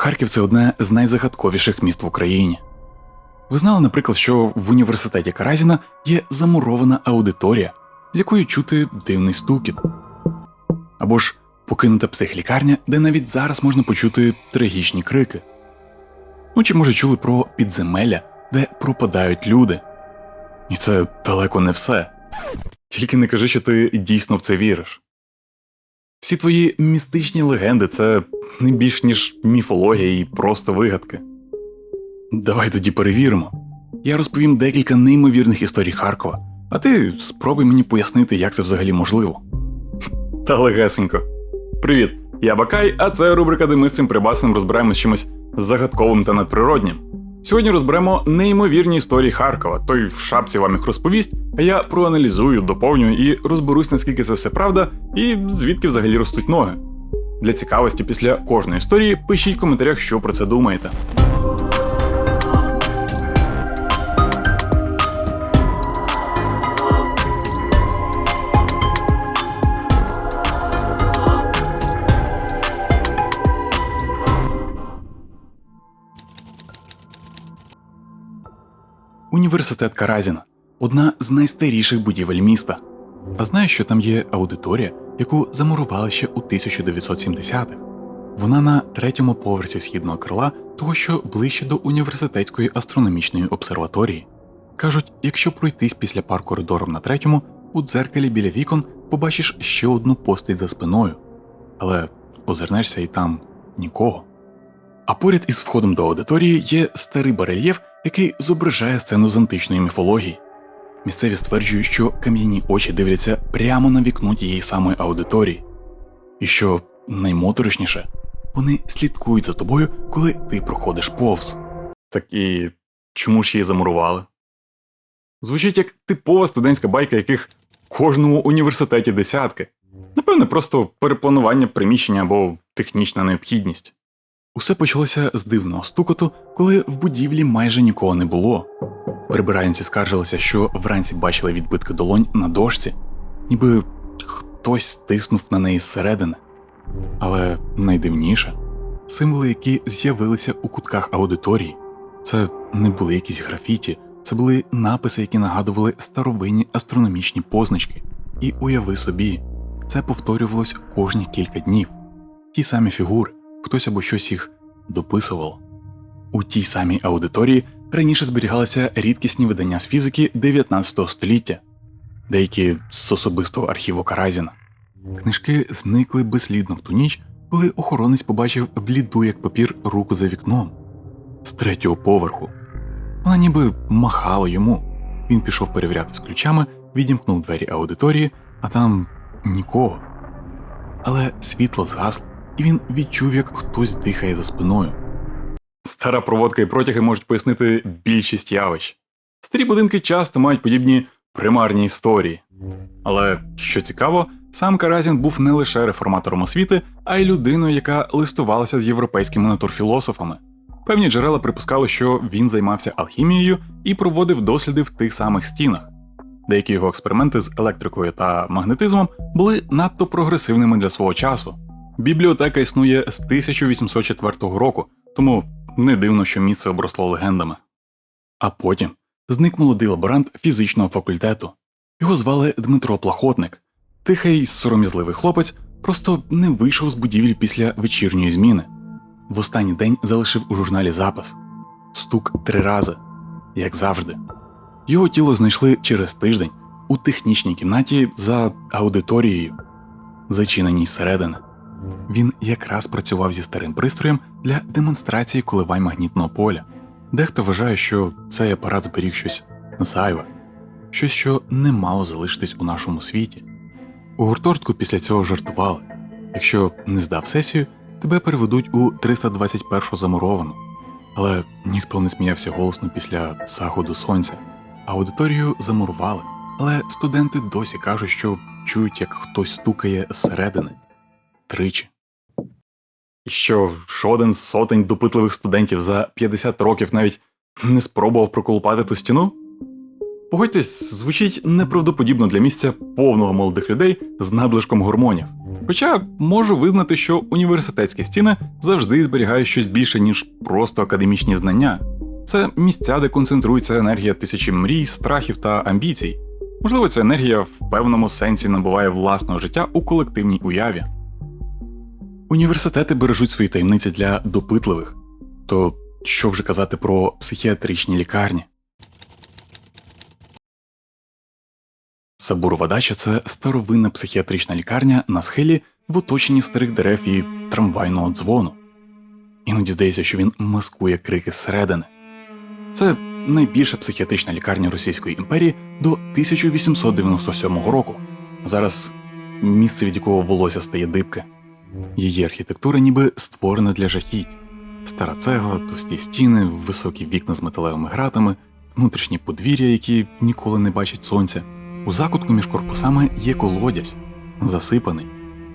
Харків це одне з найзагадковіших міст в Україні. Ви знали, наприклад, що в університеті Каразіна є замурована аудиторія, з якої чути дивний стукіт. Або ж покинута психлікарня, де навіть зараз можна почути трагічні крики. Ну чи може чули про підземелля, де пропадають люди. І це далеко не все. Тільки не кажи, що ти дійсно в це віриш. Всі твої містичні легенди це не більш ніж міфологія і просто вигадки. Давай тоді перевіримо. Я розповім декілька неймовірних історій Харкова, а ти спробуй мені пояснити, як це взагалі можливо. Та легесенько. Привіт, я Бакай, а це рубрика, де ми з цим прибасом розбираємось чимось загадковим та надприроднім. Сьогодні розберемо неймовірні історії Харкова. Той в шапці вам їх розповість, а я проаналізую, доповню і розберусь, наскільки це все правда, і звідки взагалі ростуть ноги. Для цікавості після кожної історії пишіть в коментарях, що про це думаєте. Університет Каразіна одна з найстаріших будівель міста. А знаєш, що там є аудиторія, яку замурували ще у 1970-х? Вона на третьому поверсі східного крила, того що ближче до університетської астрономічної обсерваторії. Кажуть, якщо пройтись після пар коридором на третьому, у дзеркалі біля вікон побачиш ще одну постать за спиною, але озирнешся і там нікого. А поряд із входом до аудиторії є старий барельєф, який зображає сцену з античної міфології. Місцеві стверджують, що кам'яні очі дивляться прямо на вікно тієї самої аудиторії. І що наймоторошніше, вони слідкують за тобою, коли ти проходиш повз. Так і чому ж її замурували? Звучить як типова студентська байка, яких в кожному університеті десятки. Напевне, просто перепланування приміщення або технічна необхідність. Усе почалося з дивного стукоту, коли в будівлі майже нікого не було. Прибиральниці скаржилися, що вранці бачили відбитки долонь на дошці, ніби хтось стиснув на неї зсередини. Але найдивніше символи, які з'явилися у кутках аудиторії, це не були якісь графіті, це були написи, які нагадували старовинні астрономічні позначки. І уяви собі, це повторювалось кожні кілька днів. Ті самі фігури, хтось або щось їх дописувало. У тій самій аудиторії раніше зберігалися рідкісні видання з фізики 19 століття, деякі з особистого архіву Каразіна. Книжки зникли безслідно в ту ніч, коли охоронець побачив бліду як папір руку за вікном з третього поверху. Вона ніби махала йому. Він пішов перевіряти з ключами, відімкнув двері аудиторії, а там нікого. Але світло згасло, і він відчув, як хтось дихає за спиною. Стара проводка і протяги можуть пояснити більшість явищ. Старі будинки часто мають подібні примарні історії. Але що цікаво, сам Каразін був не лише реформатором освіти, а й людиною, яка листувалася з європейськими натурфілософами. Певні джерела припускали, що він займався алхімією і проводив досліди в тих самих стінах. Деякі його експерименти з електрикою та магнетизмом були надто прогресивними для свого часу. Бібліотека існує з 1804 року, тому не дивно, що місце обросло легендами. А потім зник молодий лаборант фізичного факультету. Його звали Дмитро Плахотник. Тихий, сором'язливий хлопець просто не вийшов з будівлі після вечірньої зміни. В останній день залишив у журналі запис стук три рази, як завжди. Його тіло знайшли через тиждень у технічній кімнаті за аудиторією, зачиненій зсередини. Він якраз працював зі старим пристроєм для демонстрації коливань магнітного поля. Дехто вважає, що цей апарат зберіг щось зайве, щось, що не мало залишитись у нашому світі. У гуртожитку після цього жартували якщо не здав сесію, тебе переведуть у 321 замуровану. Але ніхто не сміявся голосно після заходу сонця. Аудиторію замурували, але студенти досі кажуть, що чують, як хтось стукає зсередини тричі. Що жоден сотень допитливих студентів за 50 років навіть не спробував проколупати ту стіну? Погодьтесь, звучить неправдоподібно для місця повного молодих людей з надлишком гормонів. Хоча можу визнати, що університетські стіни завжди зберігають щось більше, ніж просто академічні знання. Це місця, де концентрується енергія тисячі мрій, страхів та амбіцій. Можливо, ця енергія в певному сенсі набуває власного життя у колективній уяві. Університети бережуть свої таємниці для допитливих. То що вже казати про психіатричні лікарні? Сабурова дача це старовинна психіатрична лікарня на схилі в оточенні старих дерев і трамвайного дзвону. Іноді здається, що він маскує крики зсередини. Це найбільша психіатрична лікарня Російської імперії до 1897 року. Зараз місце, від якого волосся стає дибки. Її архітектура ніби створена для жахіть. Стара цегла, товсті стіни, високі вікна з металевими гратами, внутрішні подвір'я, які ніколи не бачать сонця. У закутку між корпусами є колодязь, засипаний,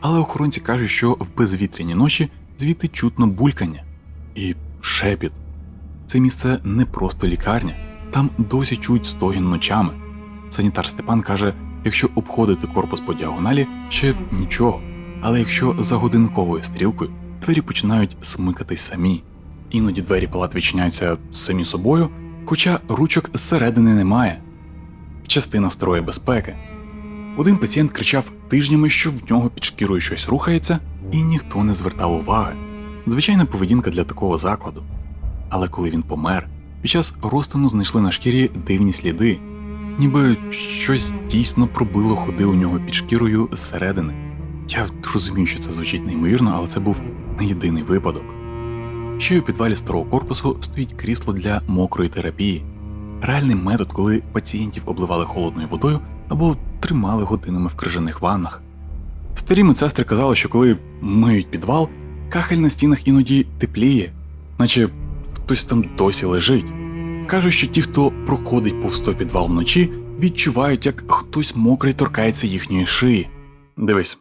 але охоронці кажуть, що в безвітряні ночі звідти чутно булькання і шепіт. Це місце не просто лікарня, там досі чують стогін ночами. Санітар Степан каже: якщо обходити корпус по діагоналі, ще нічого. Але якщо за годинковою стрілкою двері починають смикатись самі, іноді двері палат відчиняються самі собою, хоча ручок зсередини немає. Частина старої безпеки. Один пацієнт кричав тижнями, що в нього під шкірою щось рухається, і ніхто не звертав уваги. Звичайна поведінка для такого закладу. Але коли він помер, під час розтину знайшли на шкірі дивні сліди, ніби щось дійсно пробило ходи у нього під шкірою зсередини. Я розумію, що це звучить неймовірно, але це був не єдиний випадок. Ще й у підвалі старого корпусу стоїть крісло для мокрої терапії, реальний метод, коли пацієнтів обливали холодною водою або тримали годинами в крижаних ваннах. Старі медсестри казали, що коли миють підвал, кахель на стінах іноді тепліє, наче хтось там досі лежить. Кажуть, що ті, хто проходить повз той підвал вночі, відчувають, як хтось мокрий торкається їхньої шиї. Дивись,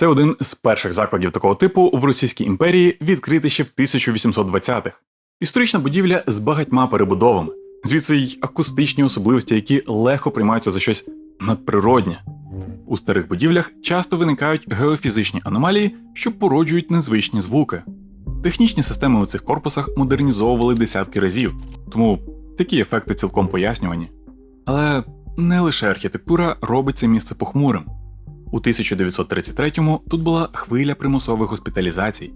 це один з перших закладів такого типу в Російській імперії, відкритий ще в 1820-х. Історична будівля з багатьма перебудовами, звідси й акустичні особливості, які легко приймаються за щось надприроднє. У старих будівлях часто виникають геофізичні аномалії, що породжують незвичні звуки. Технічні системи у цих корпусах модернізовували десятки разів, тому такі ефекти цілком пояснювані. Але не лише архітектура робить це місце похмурим. У 1933-му тут була хвиля примусових госпіталізацій,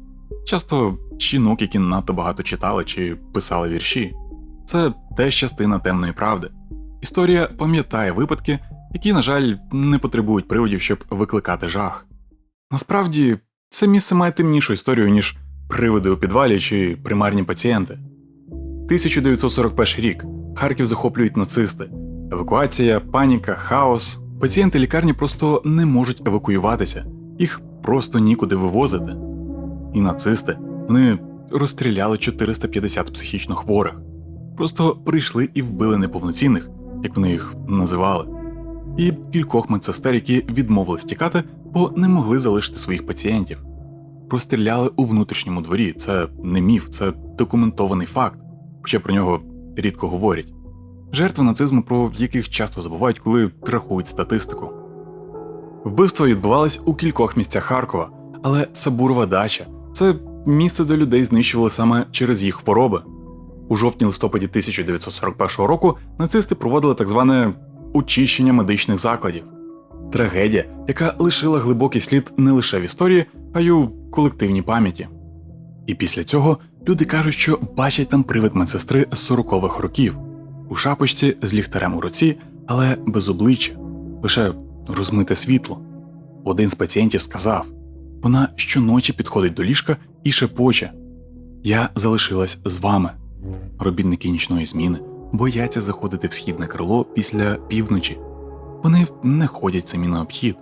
часто жінок, які надто багато читали чи писали вірші. Це теж частина темної правди. Історія пам'ятає випадки, які, на жаль, не потребують приводів, щоб викликати жах. Насправді, це місце має темнішу історію, ніж привиди у підвалі чи примарні пацієнти. 1941 рік Харків захоплюють нацисти, евакуація, паніка, хаос. Пацієнти лікарні просто не можуть евакуюватися, їх просто нікуди вивозити. І нацисти вони розстріляли 450 психічно хворих, просто прийшли і вбили неповноцінних, як вони їх називали, і кількох медсестер, які відмовились тікати, бо не могли залишити своїх пацієнтів. Розстріляли у внутрішньому дворі. Це не міф, це документований факт, хоча про нього рідко говорять. Жертви нацизму, про яких часто забувають, коли рахують статистику. Вбивства відбувались у кількох місцях Харкова, але Сабурова дача це місце, де людей знищували саме через їх хвороби. У жовтні-листопаді 1941 року нацисти проводили так зване очищення медичних закладів. Трагедія, яка лишила глибокий слід не лише в історії, а й у колективній пам'яті. І після цього люди кажуть, що бачать там привид медсестри з 40-х років у шапочці з ліхтарем у руці, але без обличчя, лише розмите світло. Один з пацієнтів сказав вона щоночі підходить до ліжка і шепоче Я залишилась з вами. Робітники нічної зміни бояться заходити в східне крило після півночі. Вони не ходять самі на обхід.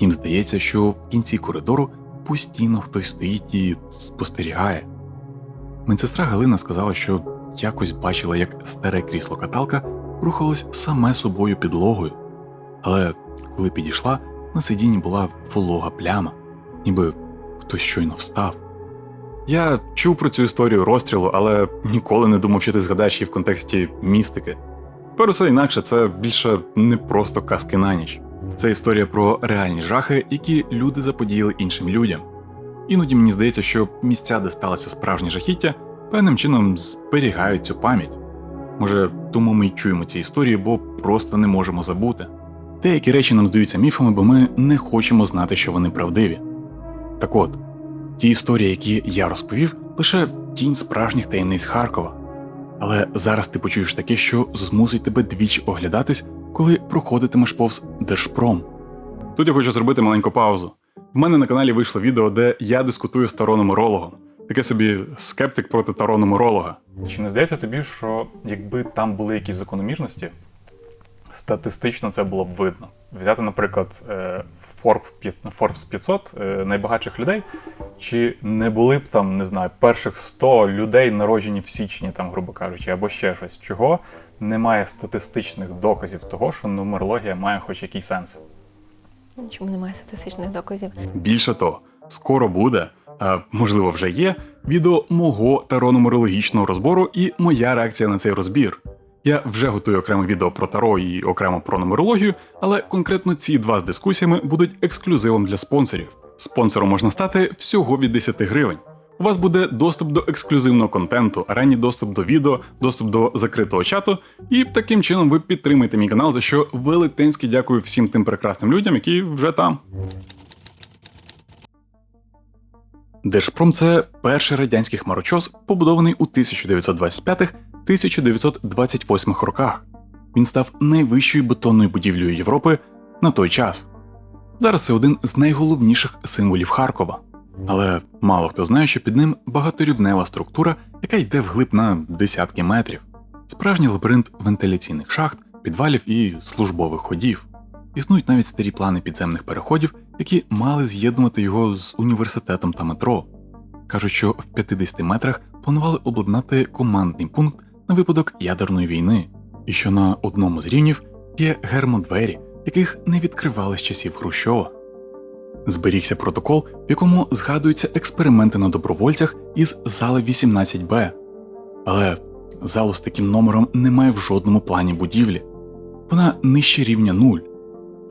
Їм здається, що в кінці коридору постійно хтось стоїть і спостерігає. Медсестра Галина сказала, що якось бачила, як старе крісло каталка рухалось саме собою підлогою, але коли підійшла, на сидінні була волога пляма, ніби хтось щойно встав. Я чув про цю історію розстрілу, але ніколи не думав, що ти згадаєш її в контексті містики. Тепер усе інакше це більше не просто казки на ніч. Це історія про реальні жахи, які люди заподіяли іншим людям. Іноді мені здається, що місця, де сталося справжнє жахіття, певним чином зберігають цю пам'ять. Може, тому ми й чуємо ці історії, бо просто не можемо забути. Деякі речі нам здаються міфами, бо ми не хочемо знати, що вони правдиві. Так от, ті історії, які я розповів, лише тінь справжніх таємниць Харкова. Але зараз ти почуєш таке, що змусить тебе двічі оглядатись, коли проходитимеш повз Держпром. Тут я хочу зробити маленьку паузу. В мене на каналі вийшло відео, де я дискутую з таро-нумерологом. Таке собі скептик проти таро-нумеролога. Чи не здається тобі, що якби там були якісь закономірності, статистично це було б видно? Взяти, наприклад, е, Forbes пі- 500 е, найбагатших людей, чи не були б там, не знаю, перших 100 людей народжені в січні, там, грубо кажучи, або ще щось, чого немає статистичних доказів того, що нумерологія має хоч якийсь сенс. Чому немає статистичних доказів? Більше того, скоро буде, а можливо вже є, відео мого таро-нумерологічного розбору і моя реакція на цей розбір. Я вже готую окреме відео про таро і окремо про нумерологію, але конкретно ці два з дискусіями будуть ексклюзивом для спонсорів. Спонсором можна стати всього від 10 гривень. У вас буде доступ до ексклюзивного контенту, ранній доступ до відео, доступ до закритого чату, і таким чином ви підтримаєте мій канал, за що велетенськи дякую всім тим прекрасним людям, які вже там. Держпром це перший радянський хмарочос, побудований у 1925-1928 роках. Він став найвищою бетонною будівлею Європи на той час. Зараз це один з найголовніших символів Харкова. Але мало хто знає, що під ним багаторівнева структура, яка йде вглиб на десятки метрів, справжній лабіринт вентиляційних шахт, підвалів і службових ходів. Існують навіть старі плани підземних переходів, які мали з'єднувати його з університетом та метро. Кажуть, що в 50 метрах планували обладнати командний пункт на випадок ядерної війни, і що на одному з рівнів є гермодвері, яких не відкривали з часів Хрущова. Зберігся протокол, в якому згадуються експерименти на добровольцях із зали 18Б. Але залу з таким номером немає в жодному плані будівлі. Вона нижче рівня 0.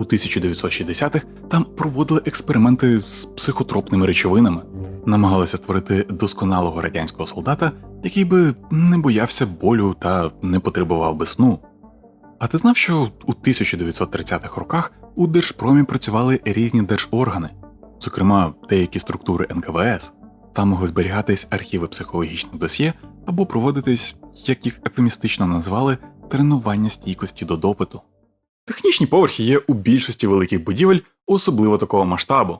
У 1960-х там проводили експерименти з психотропними речовинами, намагалися створити досконалого радянського солдата, який би не боявся болю та не потребував би сну. А ти знав, що у 1930-х роках у Держпромі працювали різні держоргани, зокрема деякі структури НКВС, там могли зберігатись архіви психологічних досьє або проводитись, як їх ефемістично назвали, тренування стійкості до допиту. Технічні поверхи є у більшості великих будівель, особливо такого масштабу.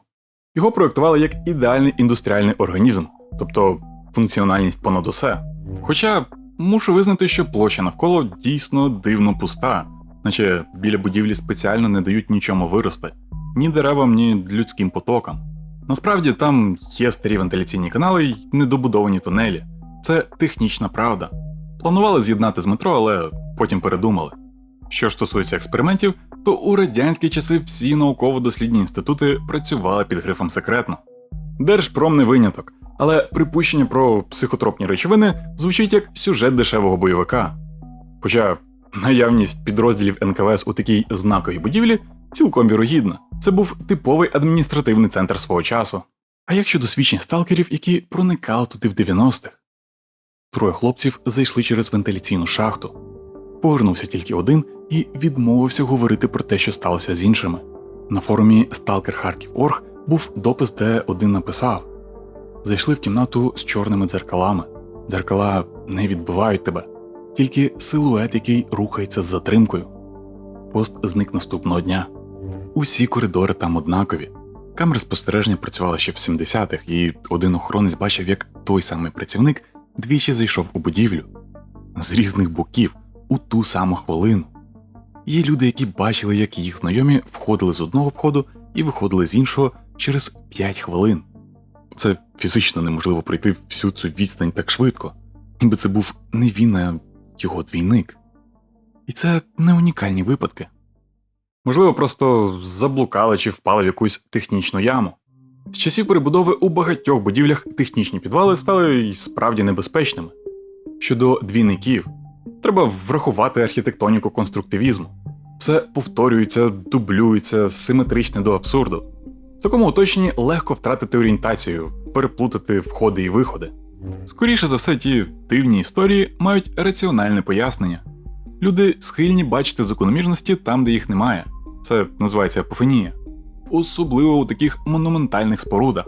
Його проєктували як ідеальний індустріальний організм, тобто функціональність понад усе. Хоча мушу визнати, що площа навколо дійсно дивно пуста, наче біля будівлі спеціально не дають нічому вирости ні деревам, ні людським потокам. Насправді там є старі вентиляційні канали й недобудовані тунелі. Це технічна правда. Планували з'єднати з метро, але потім передумали. Що ж стосується експериментів, то у радянські часи всі науково-дослідні інститути працювали під грифом секретно. Держпром не виняток, але припущення про психотропні речовини звучить як сюжет дешевого бойовика. Хоча наявність підрозділів НКВС у такій знаковій будівлі цілком вірогідна. Це був типовий адміністративний центр свого часу. А як щодо свідчень сталкерів, які проникали туди в 90-х? Троє хлопців зайшли через вентиляційну шахту. Повернувся тільки один і відмовився говорити про те, що сталося з іншими. На форумі Stalker Харків.орг був допис, де один написав: Зайшли в кімнату з чорними дзеркалами. Дзеркала не відбивають тебе, тільки силует, який рухається з затримкою. Пост зник наступного дня. Усі коридори там однакові. Камери спостереження працювали ще в 70-х, і один охоронець бачив, як той самий працівник двічі зайшов у будівлю з різних боків у ту саму хвилину. Є люди, які бачили, як їх знайомі входили з одного входу і виходили з іншого через 5 хвилин. Це фізично неможливо пройти всю цю відстань так швидко, ніби це був не він, а його двійник. І це не унікальні випадки. Можливо, просто заблукали чи впали в якусь технічну яму. З часів перебудови у багатьох будівлях технічні підвали стали й справді небезпечними. Щодо двійників, треба врахувати архітектоніку конструктивізму. Все повторюється, дублюється, симетричне до абсурду. В такому оточенні легко втратити орієнтацію, переплутати входи і виходи. Скоріше за все, ті дивні історії мають раціональне пояснення. Люди схильні бачити закономірності там, де їх немає. Це називається апофенія. Особливо у таких монументальних спорудах.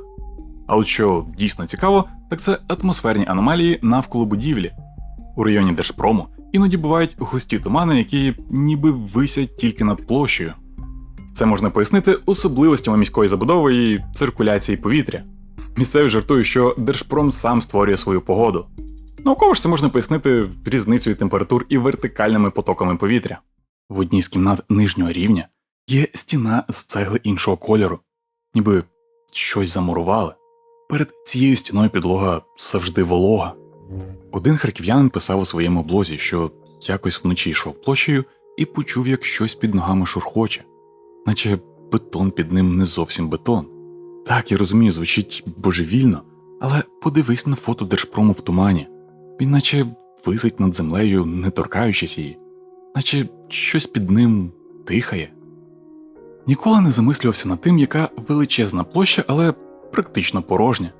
А от що дійсно цікаво, так це атмосферні аномалії навколо будівлі. У районі Держпрому іноді бувають густі тумани, які ніби висять тільки над площею. Це можна пояснити особливостями міської забудови і циркуляції повітря. Місцеві жартують, що Держпром сам створює свою погоду. Науково ж це можна пояснити різницею температур і вертикальними потоками повітря. В одній з кімнат нижнього рівня є стіна з цегли іншого кольору, ніби щось замурували. Перед цією стіною підлога завжди волога. Один харків'янин писав у своєму блозі, що якось вночі йшов площею і почув, як щось під ногами шурхоче, наче бетон під ним не зовсім бетон. Так, я розумію, звучить божевільно, але подивись на фото Держпрому в тумані. Він наче висить над землею, не торкаючись її, наче щось під ним дихає. Ніколи не замислювався над тим, яка величезна площа, але практично порожня.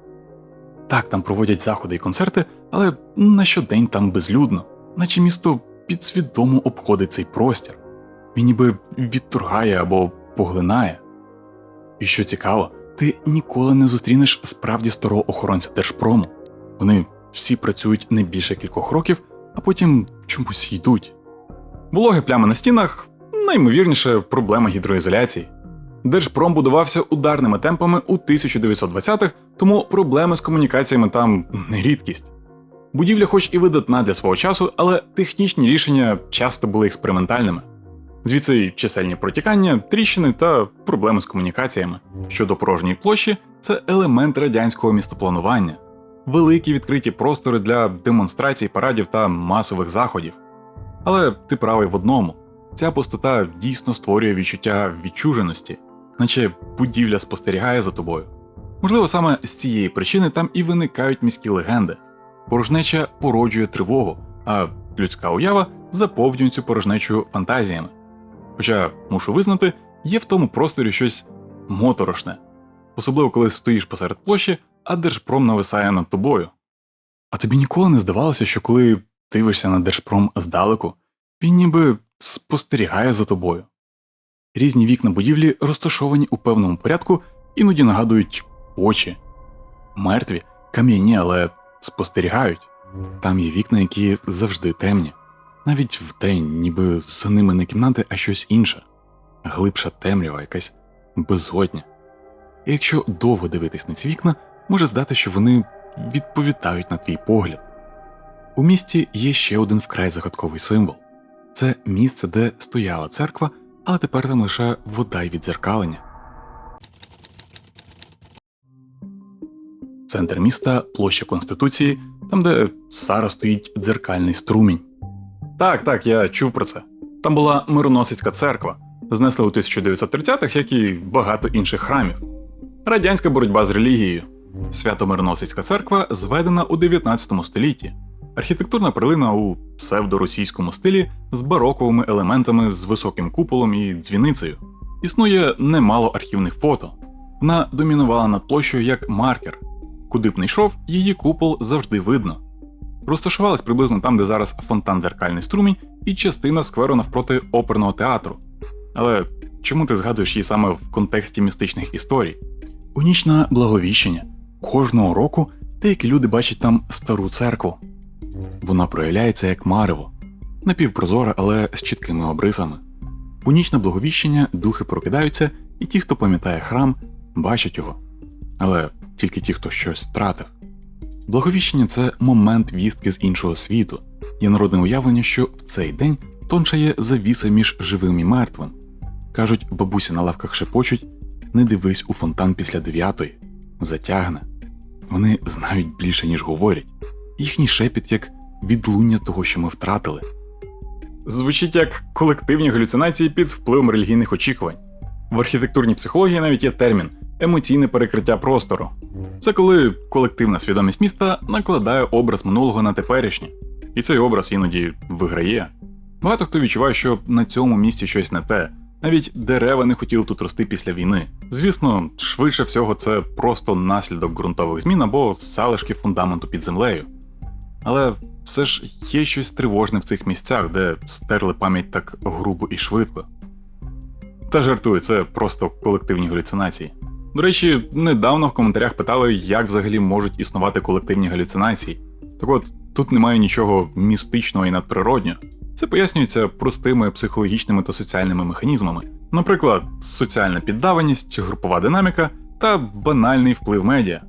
Так, там проводять заходи і концерти, але на щодень там безлюдно, наче місто підсвідомо обходить цей простір. Він ніби відторгає або поглинає. І що цікаво, ти ніколи не зустрінеш справді старого охоронця Держпрому. Вони всі працюють не більше кількох років, а потім чомусь йдуть. Вологі плями на стінах найімовірніше проблема гідроізоляції. Держпром будувався ударними темпами у 1920-х, тому проблеми з комунікаціями там не рідкість. Будівля, хоч і видатна для свого часу, але технічні рішення часто були експериментальними. Звідси й чисельні протікання, тріщини та проблеми з комунікаціями. Щодо порожньої площі, це елемент радянського містопланування, великі відкриті простори для демонстрацій, парадів та масових заходів. Але ти правий в одному: ця пустота дійсно створює відчуття відчуженості, наче будівля спостерігає за тобою. Можливо, саме з цієї причини там і виникають міські легенди. Порожнеча породжує тривогу, а людська уява заповнює цю порожнечу фантазіями. Хоча, мушу визнати, є в тому просторі щось моторошне, особливо коли стоїш посеред площі, а Держпром нависає над тобою. А тобі ніколи не здавалося, що коли дивишся на Держпром здалеку, він ніби спостерігає за тобою. Різні вікна будівлі розташовані у певному порядку, іноді нагадують очі. Мертві, кам'яні, але спостерігають. Там є вікна, які завжди темні. Навіть вдень, ніби за ними не кімнати, а щось інше, глибша темрява, якась безодня. І якщо довго дивитись на ці вікна, може здати, що вони відповідають на твій погляд. У місті є ще один вкрай загадковий символ це місце, де стояла церква, але тепер там лише вода й відзеркалення. Центр міста площа Конституції, там, де зараз стоїть дзеркальний струмінь. Так, так, я чув про це. Там була мироносицька церква, знесли у 1930-х, як і багато інших храмів. Радянська боротьба з релігією. Свято-мироносицька церква зведена у 19 столітті. Архітектурна перлина у псевдоросійському стилі з бароковими елементами з високим куполом і дзвіницею. Існує немало архівних фото. Вона домінувала над площею як маркер. Куди б не йшов, її купол завжди видно. Розташувалась приблизно там, де зараз фонтан дзеркальний струмінь, і частина скверу навпроти оперного театру. Але чому ти згадуєш її саме в контексті містичних історій? У ніч на благовіщення кожного року деякі люди бачать там стару церкву. Вона проявляється як марево, напівпрозора, але з чіткими обрисами. У ніч на благовіщення духи прокидаються, і ті, хто пам'ятає храм, бачать його. Але тільки ті, хто щось втратив. Благовіщення це момент вістки з іншого світу, є народне уявлення, що в цей день тончає завіса між живим і мертвим. Кажуть, бабусі на лавках шепочуть не дивись у фонтан після дев'ятої, затягне. Вони знають більше, ніж говорять, їхній шепіт як відлуння того, що ми втратили. Звучить як колективні галюцинації під впливом релігійних очікувань. В архітектурній психології навіть є термін емоційне перекриття простору. Це коли колективна свідомість міста накладає образ минулого на теперішнє, і цей образ іноді виграє. Багато хто відчуває, що на цьому місці щось не те. Навіть дерева не хотіли тут рости після війни. Звісно, швидше всього, це просто наслідок ґрунтових змін або залишки фундаменту під землею. Але все ж є щось тривожне в цих місцях, де стерли пам'ять так грубо і швидко. Та жартую, це просто колективні галюцинації. До речі, недавно в коментарях питали, як взагалі можуть існувати колективні галюцинації. Так от, тут немає нічого містичного і надприроднього. Це пояснюється простими психологічними та соціальними механізмами, наприклад, соціальна піддаваність, групова динаміка та банальний вплив медіа.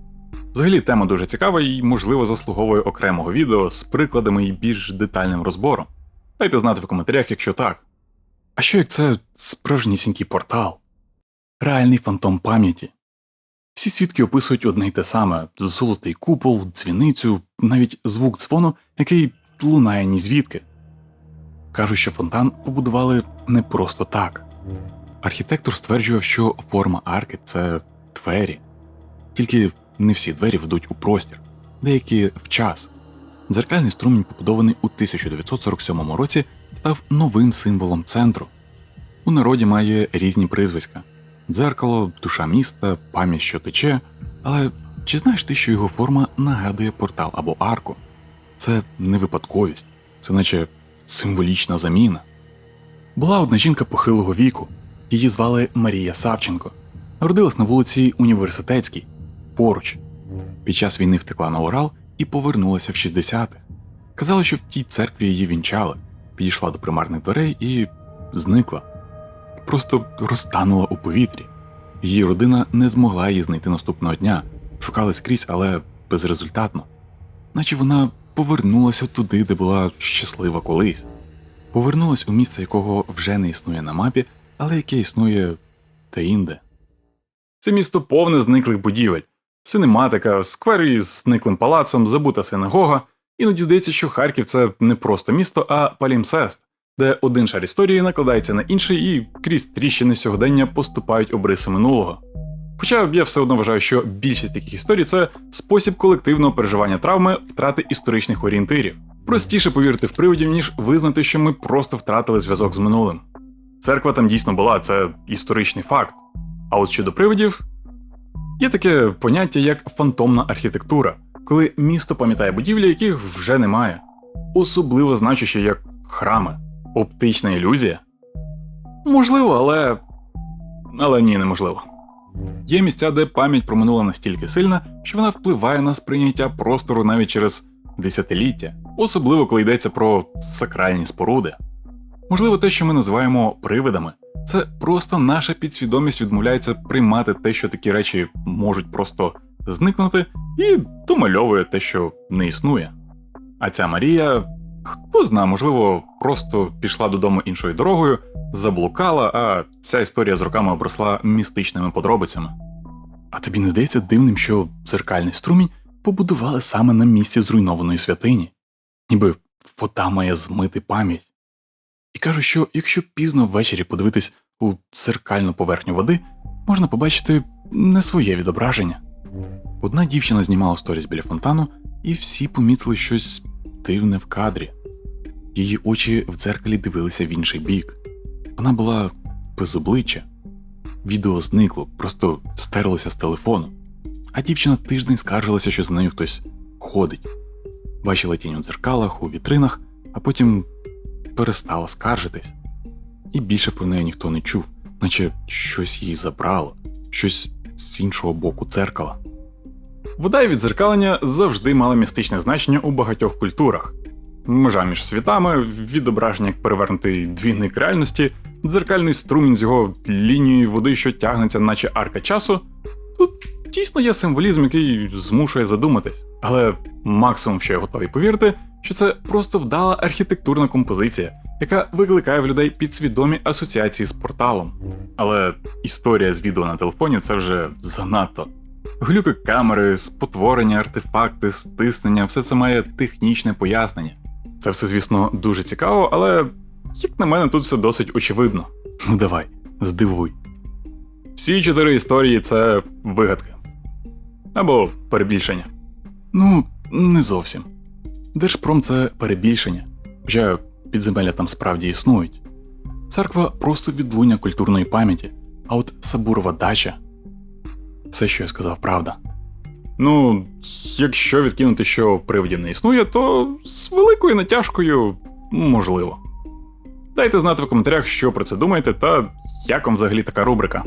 Взагалі тема дуже цікава і, можливо, заслуговує окремого відео з прикладами і більш детальним розбором. Дайте знати в коментарях, якщо так. А що як це справжнісінький портал? Реальний фантом пам'яті. Всі свідки описують одне й те саме: золотий купол, дзвіницю, навіть звук дзвону, який лунає ні звідки. Кажуть, що фонтан побудували не просто так. Архітектор стверджував, що форма арки це двері. Тільки не всі двері ведуть у простір, деякі в час. Дзеркальний струмінь, побудований у 1947 році, став новим символом центру. У народі має різні прізвиська: дзеркало, душа міста, пам'ять, що тече. Але чи знаєш ти, що його форма нагадує портал або арку? Це не випадковість, це наче символічна заміна. Була одна жінка похилого віку, її звали Марія Савченко. Народилась на вулиці Університетській, поруч. Під час війни втекла на Урал і повернулася в 60-х. Казали, що в тій церкві її вінчали, підійшла до примарних дверей і зникла. Просто розтанула у повітрі. Її родина не змогла її знайти наступного дня, шукали скрізь, але безрезультатно. Наче вона повернулася туди, де була щаслива колись. Повернулась у місце, якого вже не існує на мапі, але яке існує та інде. Це місто повне зниклих будівель. Синематика, сквер із зниклим палацом, забута синагога. Іноді здається, що Харків це не просто місто, а палімсест, де один шар історії накладається на інший і крізь тріщини сьогодення поступають обриси минулого. Хоча я все одно вважаю, що більшість таких історій це спосіб колективного переживання травми, втрати історичних орієнтирів. Простіше повірити в привидів, ніж визнати, що ми просто втратили зв'язок з минулим. Церква там дійсно була, це історичний факт. А от щодо привидів, є таке поняття як фантомна архітектура, коли місто пам'ятає будівлі, яких вже немає, особливо значуще як храми, оптична ілюзія. Можливо, але. Але ні, неможливо. Є місця, де пам'ять про минуле настільки сильна, що вона впливає на сприйняття простору навіть через десятиліття, особливо коли йдеться про сакральні споруди. Можливо, те, що ми називаємо привидами, це просто наша підсвідомість відмовляється приймати те, що такі речі можуть просто зникнути, і домальовує те, що не існує. А ця Марія, хто зна, можливо, просто пішла додому іншою дорогою, заблукала, а ця історія з роками обросла містичними подробицями. А тобі не здається дивним, що дзеркальний струмінь побудували саме на місці зруйнованої святині, ніби вода має змити пам'ять. І кажуть, що якщо пізно ввечері подивитись у дзеркальну поверхню води, можна побачити не своє відображення. Одна дівчина знімала сторіс біля фонтану, і всі помітили щось дивне в кадрі. Її очі в дзеркалі дивилися в інший бік. Вона була без обличчя. Відео зникло, просто стерлося з телефону. А дівчина тиждень скаржилася, що за нею хтось ходить. Бачила тінь у дзеркалах, у вітринах, а потім перестала скаржитись. І більше про неї ніхто не чув, наче щось її забрало, щось з іншого боку дзеркала. Вода і відзеркалення завжди мали містичне значення у багатьох культурах. Межа між світами, відображення як перевернутий двійник реальності, дзеркальний струмінь з його лінією води, що тягнеться, наче арка часу. Тут дійсно є символізм, який змушує задуматись. Але максимум, що я готовий повірити, що це просто вдала архітектурна композиція, яка викликає в людей підсвідомі асоціації з порталом. Але історія з відео на телефоні це вже занадто. Глюки камери, спотворення, артефакти, стиснення все це має технічне пояснення. Це все, звісно, дуже цікаво, але, як на мене, тут все досить очевидно. Ну давай, здивуй. Всі чотири історії це вигадки. Або перебільшення. Ну, не зовсім. Держпром це перебільшення. Хоча, підземелля там справді існують. Церква просто відлуння культурної пам'яті, а от Сабурова дача. Все, що я сказав, правда. Ну, якщо відкинути, що привидів не існує, то з великою натяжкою можливо. Дайте знати в коментарях, що про це думаєте, та як вам взагалі така рубрика.